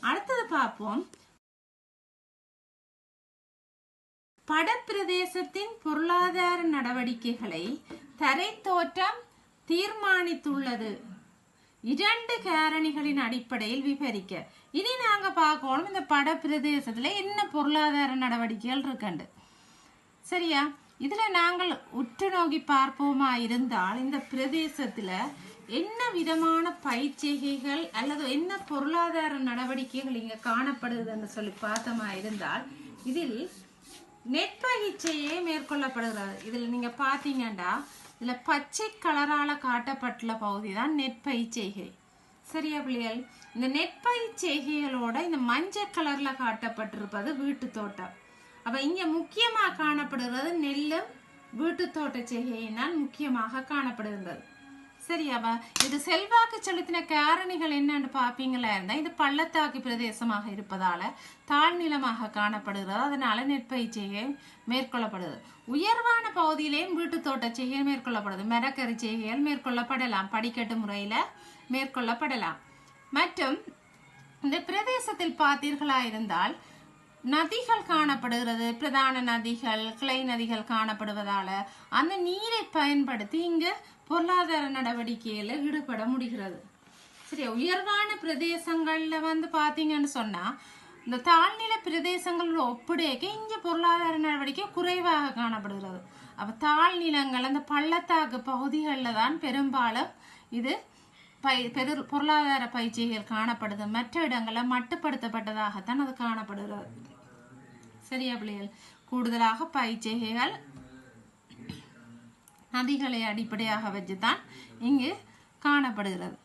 அடுத்தது பார்ப்போம். படப்பிரதேசத்தின் பொருளாதார நடவடிக்கைகளை தரைத்தோற்றம் தீர்மானித்துள்ளது. இரண்டு காரணிகளின் அடிப்படையில் விவரிக்க. இனி நாங்க பார்க்கணும் இந்த படப்பிரதேசத்துல என்ன பொருளாதார நடவடிக்கைகள் இருக்குண்டு சரியா? இதில் நாங்கள் உற்று நோக்கி பார்ப்போமா இருந்தால் இந்த பிரதேசத்தில் என்ன விதமான பயிற்சிகைகள் அல்லது என்ன பொருளாதார நடவடிக்கைகள் இங்கே காணப்படுதுன்னு சொல்லி பார்த்தோமா இருந்தால் இதில் நெற்பயிற்சியே மேற்கொள்ளப்படுகிறது. இதில் நீங்கள் பார்த்தீங்கன்னா இதில் பச்சை கலரால் காட்டப்பட்டுள்ள பகுதி தான் நெற்பயிற்சிகை சரியா பிள்ளைகள்? இந்த நெற்பயிற்சிகைகளோட இந்த மஞ்சள் கலரில் காட்டப்பட்டிருப்பது வீட்டு தோட்டம். அப்போ இங்கே முக்கியமாக காணப்படுகிறது நெல்லும் வீட்டு தோட்ட செய்கையினால் முக்கியமாக காணப்படுகின்றது. சரியாவா இது செல்வாக்கு செலுத்தின காரணிகள் என்னன்னு பார்ப்பீங்களா இருந்தால் இது பள்ளத்தாக்கு பிரதேசமாக இருப்பதால தாழ்நிலமாக காணப்படுகிறது. அதனால நெற்பயிற்சியை மேற்கொள்ளப்படுது. உயர்வான பகுதியிலேயும் வீட்டு தோட்ட செய்கைகள் மேற்கொள்ளப்படுது. மரக்கறி செய்கைகள் மேற்கொள்ளப்படலாம். படிக்கட்டு முறையில் மேற்கொள்ளப்படலாம். மற்றும் இந்த பிரதேசத்தில் பார்த்தீர்களா இருந்தால் நதிகள் காணப்படுகிறது. பிரதான நதிகள் கிளை நதிகள் காணப்படுவதால அந்த நீரை பயன்படுத்தி இங்கு பொருளாதார நடவடிக்கையில ஈடுபட முடிகிறது. சரி உயர்வான பிரதேசங்கள்ல வந்து பாத்தீங்கன்னு சொன்னா இந்த தாழ்நில பிரதேசங்களோட ஒப்பிடைக்க இங்கே பொருளாதார நடவடிக்கை குறைவாக காணப்படுகிறது. அப்போ தாழ்நிலங்கள் அந்த பள்ளத்தாக்கு பகுதிகளில் தான் பெரும்பாலும் இது பை பெரு பொருளாதார பயிற்சிகள் காணப்படுது. மற்ற இடங்களில் மட்டுப்படுத்தப்பட்டதாகத்தான் அது காணப்படுகிறது. சரியா பிள்ளைகள்? கூடுதலாக பயிற்சிகள் நதிகளை அடிப்படையாக வச்சுதான் இங்கு காணப்படுகிறது.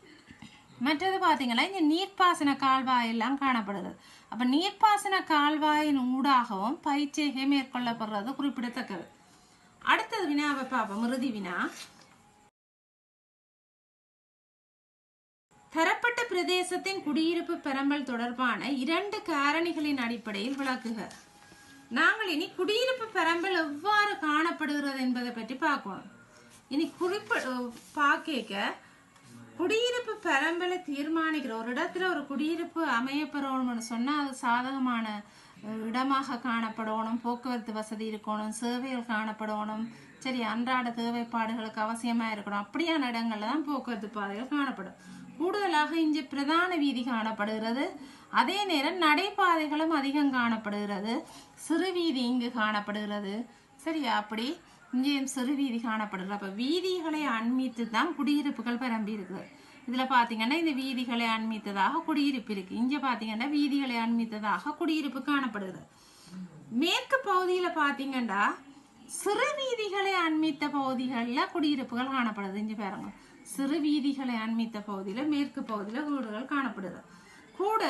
மற்றது பார்த்தீங்கன்னா இங்கே நீர்ப்பாசன கால்வாய் எல்லாம் காணப்படுகிறது அப்போ நீர்ப்பாசன கால்வாயின் ஊடாகவும் பயிற்சிகை மேற்கொள்ளப்படுறது குறிப்பிடத்தக்கது. அடுத்தது வினா பார்ப்போம். இறுதி வினா. தரப்பட்ட பிரதேசத்தின் குடியிருப்பு பெரம்பல் தொடர்பான இரண்டு காரணிகளின் அடிப்படையில் விளக்குக. நாங்கள் இனி குடியிருப்பு பெரம்பல் எவ்வாறு காணப்படுகிறது என்பதை பற்றி பார்க்கணும். இனி குறிப்பிட பார்க்க குடியிருப்பு பெரம்பலை தீர்மானிக்கிற ஒரு இடத்துல ஒரு குடியிருப்பு அமையப்பெறணும்னு சொன்னா அது சாதகமான இடமாக காணப்படணும். போக்குவரத்து வசதி இருக்கணும் சேவைகள் காணப்படணும். சரி அன்றாட தேவைப்பாடுகளுக்கு அவசியமா இருக்கணும். அப்படியான இடங்கள்ல தான் போக்குவரத்து பாதைகள் காணப்படும். கூடுதலாக இங்கே பிரதான வீதி காணப்படுகிறது. அதே நேரம் நடைபாதைகளும் அதிகம் காணப்படுகிறது. சிறு வீதி இங்கு காணப்படுகிறது. சரியா? அப்படி இங்கேயும் சிறு வீதி காணப்படுகிறது. அப்போ வீதிகளை அண்மித்து தான் குடியிருப்புகள் பரம்பி இருக்குது. இதில் பார்த்தீங்கன்னா இந்த வீதிகளை அண்மித்ததாக குடியிருப்பு இருக்கு. இங்கே பார்த்தீங்கன்னா வீதிகளை அண்மித்ததாக குடியிருப்பு காணப்படுகிறது. மேற்கு பகுதியில் பார்த்தீங்கன்னா சிறு வீதிகளை அண்மித்த பகுதிகளில் குடியிருப்புகள் காணப்படுது. இங்கே பாருங்க. சிறு வீதிகளை அண்மித்த பகுதியில் மேற்கு பகுதியில் வீடுகள் காணப்படுது. கூட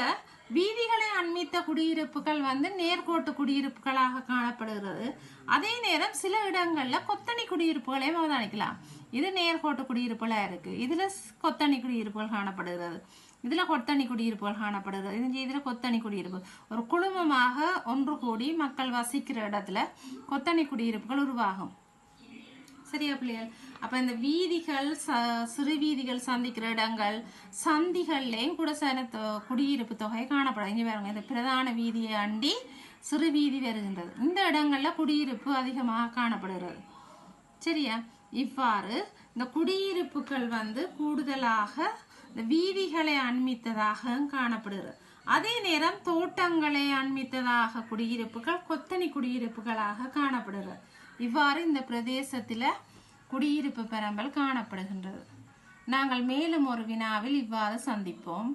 வீதிகளை அண்மித்த குடியிருப்புகள் வந்து நேர்கோட்டு குடியிருப்புகளாக காணப்படுகிறது. அதே நேரம் சில இடங்களில் கொத்தணி குடியிருப்புகளையும் அவதானிக்கலாம். இது நேர்கோட்டு குடியிருப்புகளாக இருக்குது இதில் கொத்தணி குடியிருப்புகள் காணப்படுகிறது. இதில் கொத்தணி குடியிருப்புகள் காணப்படுகிறது. இது இதில் கொத்தணி குடியிருப்பு. ஒரு குழுமமாக ஒன்று கூடி மக்கள் வசிக்கிற இடத்துல கொத்தணி குடியிருப்புகள் உருவாகும். சரியா பிள்ளைகள் அப்போ இந்த வீதிகள் ச- சிறு வீதிகள் சந்திக்கிற இடங்கள் சந்திகள்லேயும் கூட சில குடியிருப்பு தொகை காணப்படும். இங்கே பாருங்க இந்த பிரதான வீதியை அண்டி சிறு வீதி வருகின்றது. இந்த இடங்களில் குடியிருப்பு அதிகமாக காணப்படுகிறது. சரியா? இவ்வாறு இந்த குடியிருப்புகள் வந்து கூடுதலாக இந்த வீதிகளை அண்மித்ததாக காணப்படுகிறது. அதே நேரம் தோட்டங்களை அண்மித்ததாக குடியிருப்புகள் கொத்தனி குடியிருப்புகளாக காணப்படுகிறது. இவ்வாறு இந்த பிரதேசத்தில் குடியிருப்பு பெரம்பல் காணப்படுகின்றது. நாங்கள் மேலும் ஒரு வினாவில் இவ்வாறு சந்திப்போம்.